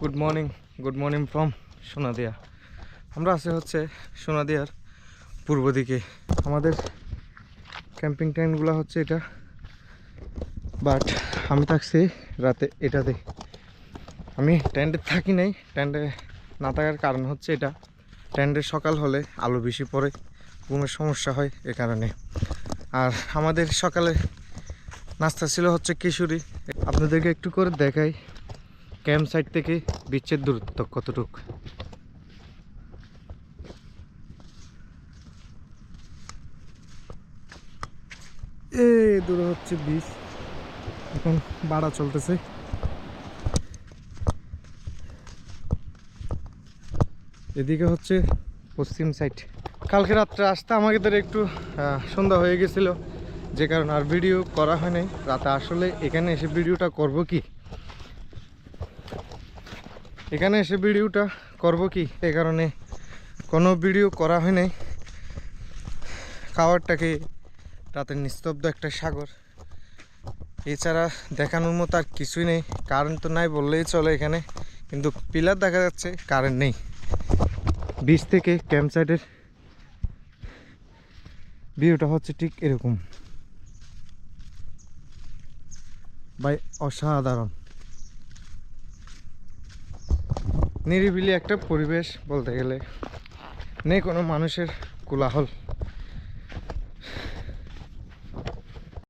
Good morning good morning from Sonadia. আমরা আছি হচ্ছে সোনাদিয়ার পূর্ব দিকে। আমাদের ক্যাম্পিং টাইমগুলো হচ্ছে এটা। বাট আমি থাকছি রাতে এটাতে। আমি টেন্টে থাকি নাই। টেন্টে না থাকার কারণ হচ্ছে এটা। টেন্টে সকাল হলে আলো বেশি পড়ে, ঘুমের সমস্যা হয় এ কারণে। আর আমাদের সকালে নাস্তা ছিল হচ্ছে কিশোরী আপনাদেরকে একটু করে দেখাই। ক্যাম্প সাইট থেকে বিচ্ছের দূরত্ব কতটুক? এই দূরে হচ্ছে বিচ এখন বাড়া চলতেছে। এদিকে হচ্ছে পশ্চিম সাইড। কালকে রাত্রে আসতে আমাদের একটু সন্ধ্যা হয়ে গেছিল। যে কারণে আর ভিডিও করা হয় নাই। রাতে আসলে এখানে এসে ভিডিওটা করব কি? এখানে এসে ভিডিওটা করব কি? এই কারণে কোনো ভিডিও করা হয় নাই। খাবারটাকে রাতে নিস্তব্ধ একটা সাগর। এছাড়া দেখানোর মতো আর কিছুই নেই। কারেন্ট তো নাই বললেই চলে এখানে। কিন্তু পিলার দেখা যাচ্ছে, কারেন্ট নেই। বিচ থেকে ক্যাম্প সাইডের ভিউটা হচ্ছে ঠিক এরকম। ভাই, অসাধারণ। নিরিবিলি একটা পরিবেশ বলতে গেলে। নেই কোনো মানুষের কোলাহল।